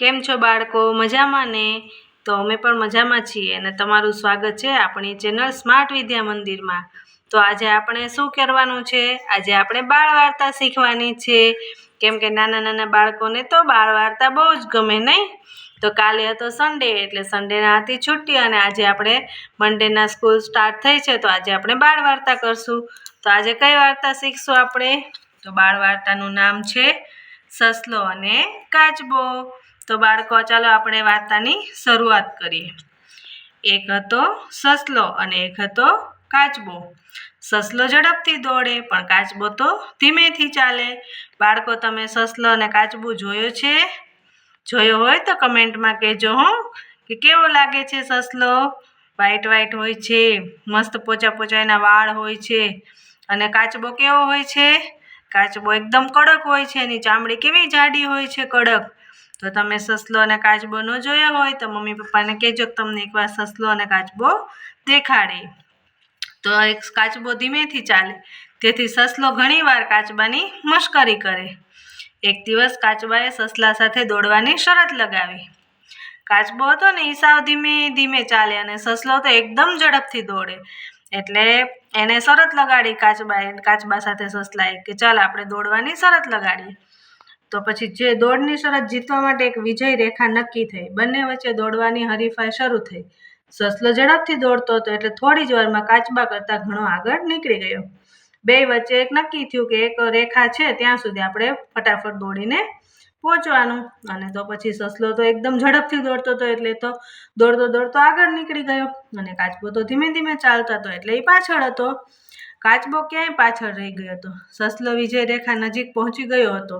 કેમ છો બાળકો? મજામાં ને? તો અમે પણ મજામાં છીએ અને તમારું સ્વાગત છે આપણી ચેનલ સ્માર્ટ વિદ્યા મંદિરમાં. તો આજે આપણે શું કરવાનું છે? આજે આપણે બાળ વાર્તા શીખવાની છે. કેમ કે નાના નાના બાળકોને તો બાળ વાર્તા બહુ જ ગમે નહીં? તો કાલે હતો સન્ડે એટલે સન્ડેના હતી છુટ્ટી અને આજે આપણે મંડેના સ્કૂલ સ્ટાર્ટ થઈ છે તો આજે આપણે બાળ વાર્તા કરશું. તો આજે કઈ વાર્તા શીખશું આપણે? તો બાળ વાર્તાનું નામ છે સસલો અને કાચબો. તો બાળકો, ચાલો આપણે વાર્તાની શરૂઆત કરીએ. એક હતો સસલો અને એક હતો કાચબો. સસલો ઝડપથી દોડે, પણ કાચબો તો ધીમેથી ચાલે. બાળકો, તમે સસલો અને કાચબો જોયો છે? જોયો હોય તો કમેન્ટમાં કહેજો હો, કે કેવો લાગે છે સસલો? વ્હાઈટ વ્હાઈટ હોય છે, મસ્ત પોચા પોચા એના વાળ હોય છે. અને કાચબો કેવો હોય છે? કાચબો એકદમ કડક હોય છે, એની ચામડી કેવી જાડી હોય છે, કડક. તો તમે સસલો અને કાચબો ન જોયો હોય તો મમ્મી પપ્પાને કહેજો કે તમને એકવાર સસલો અને કાચબો દેખાડે. તો એક કાચબો ધીમેથી ચાલે. તેથી સસલો ઘણીવાર કાચબાની મશ્કરી કરે. એક દિવસ કાચબાએ સસલા સાથે દોડવાની શરત લગાવી. કાચબો હતો ને એ સાવ ધીમે ધીમે ચાલે અને સસલો તો એકદમ ઝડપથી દોડે. એટલે એને શરત લગાડી કાચબાએ, કાચબા સાથે સસલાએ કે ચાલ આપણે દોડવાની શરત લગાડીએ. તો પછી જે દોડની શરત જીતવા માટે એક વિજય રેખા નક્કી થઈ. બંને વચ્ચે દોડવાની હરીફાઈ શરૂ થઈ. સસલો ઝડપથી દોડતો હતો એટલે થોડી જ વારમાં કાચબા કરતાં ઘણો આગળ નીકળી ગયો. બે વચ્ચે એક નક્કી થયું કે એક રેખા છે, ત્યાં સુધી આપણે ફટાફટ દોડીને પહોંચવાનું. અને તો પછી સસલો તો એકદમ ઝડપથી દોડતો હતો એટલે તો દોડતો દોડતો આગળ નીકળી ગયો. અને કાચબો તો ધીમે ધીમે ચાલતો હતો એટલે એ પાછળ હતો. કાચબો ક્યાંય પાછળ રહી ગયો હતો. સસલો વિજય રેખા નજીક પહોંચી ગયો હતો.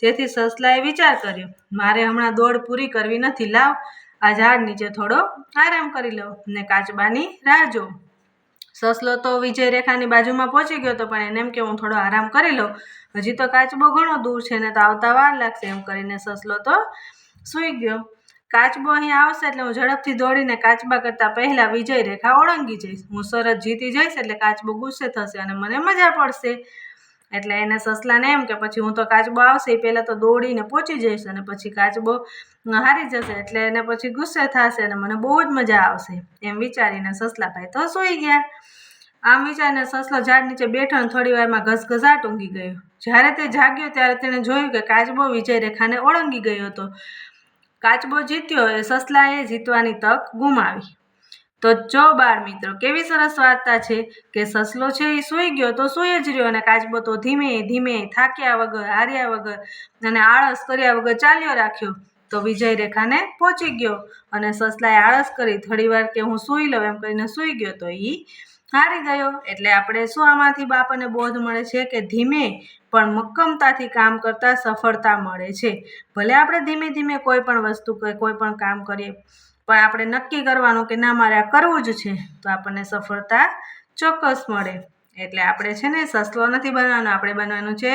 તેથી સસલાએ વિચાર કર્યો, મારે હમણાં દોડ પૂરી કરવી નથી, લાવ. આ ઝાડ નીચે થોડો આરામ કરી લઉં ને કાચબાની રાહ જોઉં સસલો તો વિજય રેખાની બાજુમાં પહોંચી ગયો હતો, પણ એને એમ કે, હું થોડો આરામ કરી લઉં. હજી તો કાચબો ઘણો દૂર છે ને તો આવતા વાર લાગશે. એમ કરીને સસલો તો સૂઈ ગયો. કાચબો અહીં આવશે એટલે હું ઝડપથી દોડીને કાચબા કરતાં પહેલાં વિજય રેખા ઓળંગી જઈશ. હું સરસ જીતી જઈશ એટલે કાચબો ગુસ્સે થશે અને મને મજા પડશે. એટલે એને સસલાને એમ કે પછી હું તો કાચબો આવશે એ પહેલાં તો દોડીને પહોંચી જઈશ અને પછી કાચબો હારી જશે એટલે એને પછી ગુસ્સે થશે અને મને બહુ જ મજા આવશે. એમ વિચારીને સસલાભાઈ તો સૂઈ ગયા. આમ વિચારીને સસલો ઝાડ નીચે બેઠો અને થોડી વારમાં ઘસઘસાટ ઊંઘી ગયો. જ્યારે તે જાગ્યો ત્યારે તેણે જોયું કે કાચબો વિજય રેખાને ઓળંગી ગયો હતો. કાચબો જીત્યો એ સસલાએ જીતવાની તક ગુમાવી. તો જો બાળ મિત્રો, કેવી સરસ વાર્તા છે કે સસલો છે એ સૂઈ ગયો તો સૂઈ જ રહ્યો અને કાચબો તો ધીમે ધીમે થાક્યા વગર, હાર્યા વગર અને આળસ કર્યા વગર ચાલ્યો રાખ્યો તો વિજય રેખાને પહોંચી ગયો અને સસલાએ આળસ કરી, થોડીવાર કે હું સૂઈ લઉં, એમ કરીને સૂઈ ગયો તો એ હારી ગયો. એટલે આપણે શું આમાંથી બાપાને બોધ મળે છે કે ધીમે પણ મક્કમતાથી કામ કરતાં સફળતા મળે છે. ભલે આપણે ધીમે ધીમે કોઈ પણ વસ્તુ કોઈ પણ કામ કરીએ, પણ આપણે નક્કી કરવાનું કે ના, મારે આ કરવું જ છે, તો આપણને સફળતા ચોક્કસ મળે. એટલે આપણે છે ને સસલો નથી બનવાનો, આપણે બનવાનું છે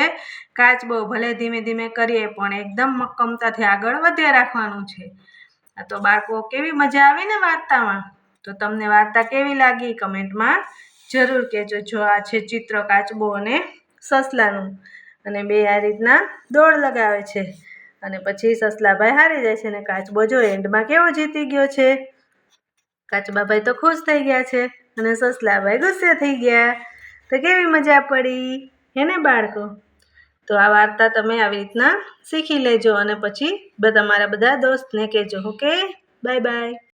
કાચબો ભલે ધીમે ધીમે કરીએ, પણ એકદમ મક્કમતાથી આગળ વધ્યા રાખવાનું છે. આ તો બાળકો, કેવી મજા આવી ને વાર્તામાં? તો તમને વાર્તા કેવી લાગી કમેન્ટમાં જરૂર કહેજો. જો આ છે ચિત્ર કાચબો અને સસલાનું. અને બે આ રીતના દોડ લગાવે છે. અને પછી સસલાભાઈ હારી જાય છે અને કાચબો જો એન્ડમાં કેવો જીતી ગયો છે? કાચબાભાઈ તો ખુશ થઈ ગયા છે અને સસલાભાઈ ગુસ્સે થઈ ગયા. તો કેવી મજા પડી? હે ને બાળકો? તો આ વાર્તા તમે આવી રીતના શીખી લેજો અને પછી તમારા બધા દોસ્તને કહેજો. ઓકે? Bye bye.